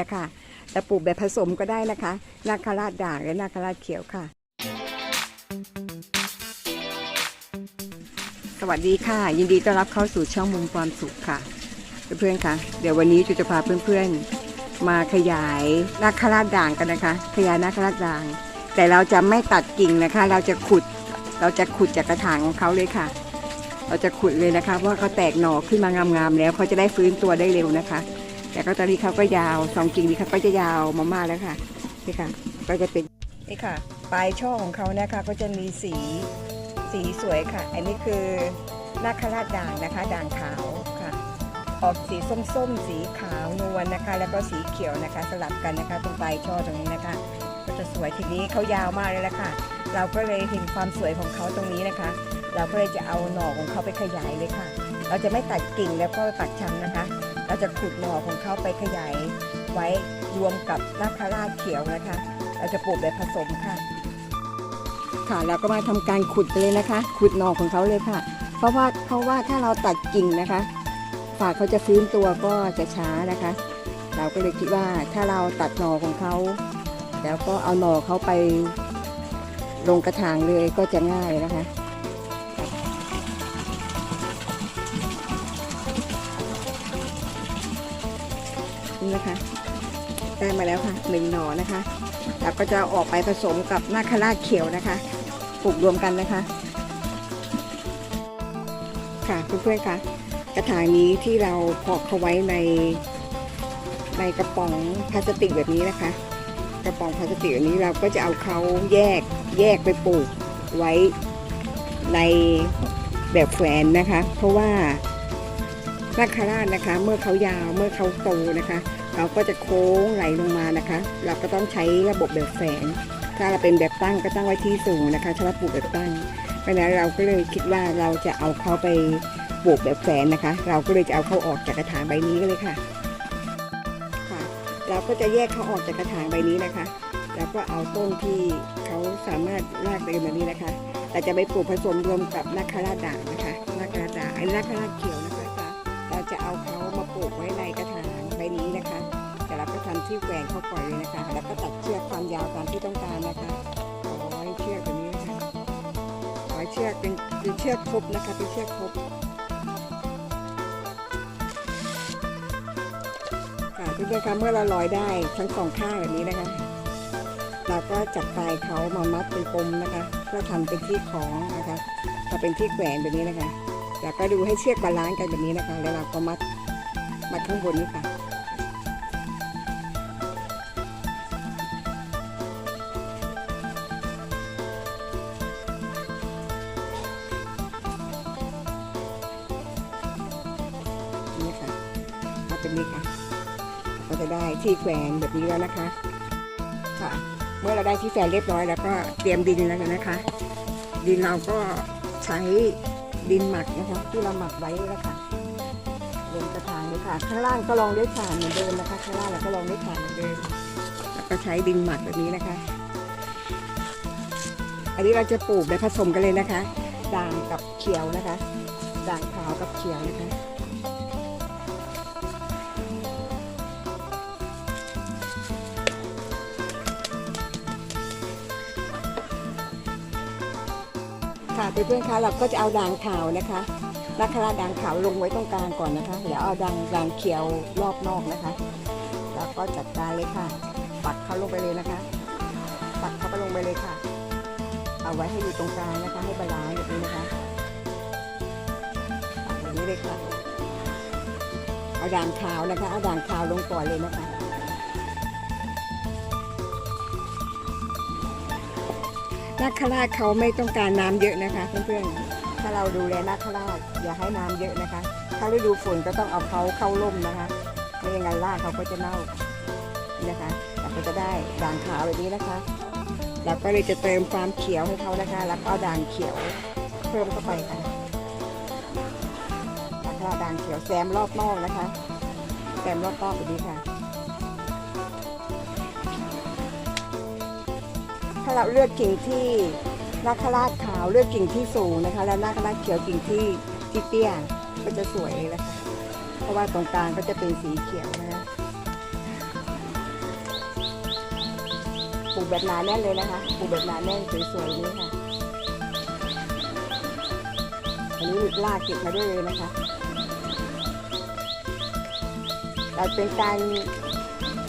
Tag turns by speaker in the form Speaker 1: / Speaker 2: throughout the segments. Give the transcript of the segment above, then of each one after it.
Speaker 1: นะคะ แต่ปลูกแบบผสมก็ได้นะคะ นาคราชด่างและนาคราชเขียวค่ะ สวัสดีค่ะ ยินดีต้อนรับเข้าสู่ช่องมุมความสุขค่ะ เพื่อนๆค่ะ เดี๋ยววันนี้จุจะพาเพื่อนๆ มาขยายนาคราชด่างกันนะคะ ขยายนาคราชด่าง แต่เราจะไม่ตัดกิ่งนะคะ เราจะขุด เราจะขุดจากกระถางของเขาเลยค่ะเราจะขุดเลยนะคะเพราะว่าเขาแตกหน่อขึ้นมางามๆแล้วเขาจะได้ฟื้นตัวได้เร็วนะคะ แต่ก็ตอนนี้เขาก็ยาวสองกิ่งนี้เขาก็จะยาวมามากแล้วค่ะนี่ค่ะ ก็จะเป็นนี่ค่ะ ปลายช่อของเขานะคะก็จะมีสีสีสวยค่ะ อันนี้คือนาคราชด่างนะคะด่างขาวค่ะ ออกสีส้มๆ สีขาวนวลนะคะ แล้วก็สีเขียวนะคะ สลับกันนะคะ ตรงปลายช่อตรงนี้นะคะ ก็จะสวยทีนี้เขายาวมากเลยละค่ะ เราก็เลยเห็นความสวยของเขาตรงนี้นะคะ เราก็เลยจะเอาหน่อของเขาไปขยายเลยค่ะ เราจะไม่ตัดกิ่งแล้วก็ตัดชำนะคะ เราจะขุดหน่อของเขาไปขยายไว้รวมกับนาคาราชเขียวนะคะ เราจะปลูกแบบผสมค่ะ ค่ะเราก็มาทำการขุดเลยนะคะ ขุดหน่อของเขาเลยค่ะ เพราะว่าเพราะว่าถ้าเราตัดกิ่งนะคะฝากเขาจะฟื้นตัวก็จะช้านะคะ เราก็เลยคิดว่าถ้าเราตัดหน่อของเขา แล้วก็เอาหน่อเขาไปลงกระถางเลยก็จะง่ายนะคะ นี่นะคะ ได้มาแล้วค่ะหนึ่งหน่อนะคะแล้วก็จะออกไปผสมกับนาคราชเขียวนะคะปลูกรวมกันนะคะ ค่ะเพื่อนๆคะกระถางนี้ที่เราเพาะเขาไว้ในในกระป๋องพลาสติกแบบนี้นะคะ กระป๋องพลาสติกอันนี้เราก็จะเอาเขาแยกแยกไปปลูกไว้ในแบบแฝนนะคะ เพราะว่า นาคาราชนะคะ เมื่อเขายาวเมื่อเขาโตนะคะ เราก็จะโค้งไหลลงมานะคะ เราก็ต้องใช้ระบบแบบแฝงถ้าเราเป็นแบบตั้งก็ตั้งไว้ที่สูงนะคะถ้าเราปลูกแบบตั้งเพราะนั้นเราก็เลยคิดว่าเราจะเอาเขาไปปลูกแบบแฝนนะคะ เราก็เลยจะเอาเขาออกจากกระถางใบนี้เลยค่ะค่ะ เราก็จะแยกเขาออกจากกระถางใบนี้นะคะแล้วก็เอาต้นที่เขาสามารถรากเดินแบบนี้นะคะ แต่จะไปปลูกผสมรวมกับนาคาราด่างนะคะนาคาราด่างไอ้นาคาราเขียว จะเอาเขามาปลูกไว้ในกระถางใบนี้นะคะแต่เราก็ทำที่แหวนเขาปล่อยเลยนะคะ แล้วก็ตัดเชือกความยาวตามที่ต้องการนะคะร้อยเชือกแบบนี้นะคะร้อยเชือกเป็นเป็นเชือกครบนะคะเป็นเชือกครบค่ะเพื่อนๆคะเมื่อเราร้อยได้ทั้งสองข้างแบบนี้นะคะ เราก็จับปลายเขามามัดเป็นปมนะคะเพื่อทำเป็นที่ของนะคะถ้าเป็นที่แขวนแบบนี้นะคะ แล้วก็ดูให้เชือกบาลานซ์กันแบบนี้นะคะ แล้วเราก็มัดมัดข้างบนนี้ค่ะ นี่ค่ะมัดเป็นนี้ค่ะ ก็จะได้ที่แขวนแบบนี้แล้วนะคะค่ะเมื่อเราได้ที่แขวนเรียบร้อยแล้วก็เตรียมดินแล้วนะคะ ดินเราก็ใช้ ดินหมักนะคะที่เราหมักไว้แล้วค่ะลงกระถางเลยค่ะ ข้างล่างก็ลองด้วยถ่านเหมือนเดิมนะคะ ข้างล่างเราก็ลองด้วยถ่านเหมือนเดิมแล้วก็ใช้ดินหมักแบบนี้นะคะ อันนี้เราจะปลูกแบบผสมกันเลยนะคะ ด่างกับเขียวนะคะ ด่างขาวกับเขียวนะคะ ค่ะเพื่อนๆคะเราก็จะเอาด่างขาวนะคะนาคราด่างขาวลงไว้ตรงกลางก่อนนะคะเดี๋ยวเอาด่างด่างเขียวรอบนอกนะคะ แล้วก็จัดการเลยค่ะ ปักเขาลงไปเลยนะคะ ปักเขาไปลงไปเลยค่ะ เอาไว้ให้อยู่ตรงกลางนะคะ ให้บาลานซ์แบบนี้นะคะปักแบบนี้เลยค่ะ เอาด่างขาวนะคะ เอาด่างขาวลงก่อนเลยนะคะ นาคราชเขาไม่ต้องการน้ำเยอะนะคะเพื่อนๆ ถ้าเราดูแลนาคราชอย่าให้น้ำเยอะนะคะ ถ้าฤดูฝนก็ต้องเอาเขาเข้าร่มนะคะ ไม่อย่างนั้นรากเขาก็จะเน่านี่นะคะ เราก็จะได้ด่างขาวแบบนี้นะคะ เราก็เลยจะเติมความเขียวให้เขานะคะ แล้วก็เอาด่างเขียวเพิ่มเข้าไปค่ะนาคราชด่างเขียวแซมรอบนอกนะคะ แซมรอบนอกแบบนี้ค่ะ ถ้าเราเลือกกิ่งที่นาคราชขาวเลือกกิ่งที่สูงนะคะ แล้วนาคราชเขียวกิ่งที่ที่เตี้ยก็จะสวยเลยนะคะเพราะว่าตรงกลางก็จะเป็นสีเขียวนะคะปลูกแบบหนาแน่นเลยนะคะปลูกแบบหนาแน่นสวยๆนี่ค่ะอันนี้หลุดลากเก็บมาด้วยเลยนะคะแต่เป็นการ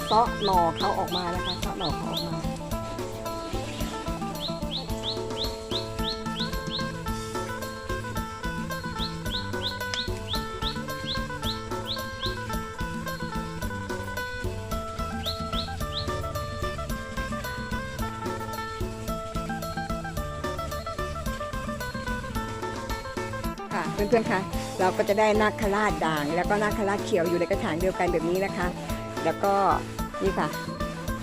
Speaker 1: เซาะหน่อเขาออกมานะคะเซาะหน่อเขาออกมา ค่ะเพื่อนๆคะเราก็จะได้นาคราชด่าง แล้วก็นาคราชเขียวอยู่ในกระถางเดียวกันแบบนี้นะคะ แล้วก็นี่ค่ะ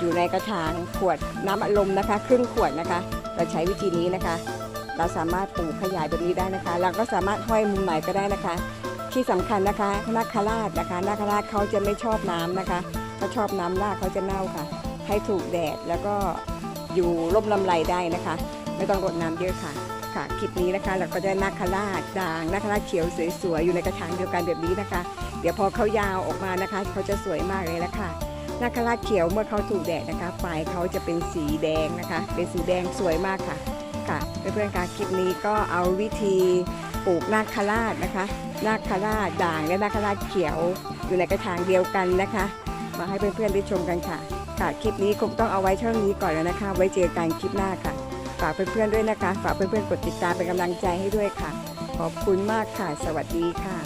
Speaker 1: อยู่ในกระถางขวดน้ำอัดลมนะคะ ครึ่งขวดนะคะ เราใช้วิธีนี้นะคะ เราสามารถปลูกขยายแบบนี้ได้นะคะเราก็สามารถห้อยมุมไหนก็ได้นะคะ ที่สำคัญนะคะนาคราชนะคะนาคราชเขาจะไม่ชอบน้ำนะคะเขาชอบน้ำรากเขาจะเน่าค่ะ ให้ถูกแดดแล้วก็อยู่ร่มลำไรได้นะคะ ไม่ต้องรดน้ำเยอะค่ะ ค่ะคลิปนี้นะคะเราก็ได้นาคราชด่างนาคราชเขียวสวยๆอยู่ในกระถางเดียวกันแบบนี้นะคะ เดี๋ยวพอเขายาวออกมานะคะเขาจะสวยมากเลยละค่ะนาคราชเขียวเมื่อเขาถูกแดดนะคะปลายเขาจะเป็นสีแดงนะคะ เป็นสีแดงสวยมากค่ะค่ะเพื่อนๆคะคลิปนี้ก็เอาวิธีปลูกนาคราชนะคะนาคราชด่างและนาคราชเขียวอยู่ในกระถางเดียวกันนะคะ มาให้เพื่อนๆได้ชมกันค่ะค่ะคลิปนี้คงต้องเอาไว้เท่านี้ก่อนแล้วนะคะ ไว้เจอกันคลิปหน้าค่ะ ฝากเพื่อนๆด้วยนะคะ ฝากเพื่อนๆกดติดตามเป็นกำลังใจให้ด้วยค่ะ ขอบคุณมากค่ะ สวัสดีค่ะ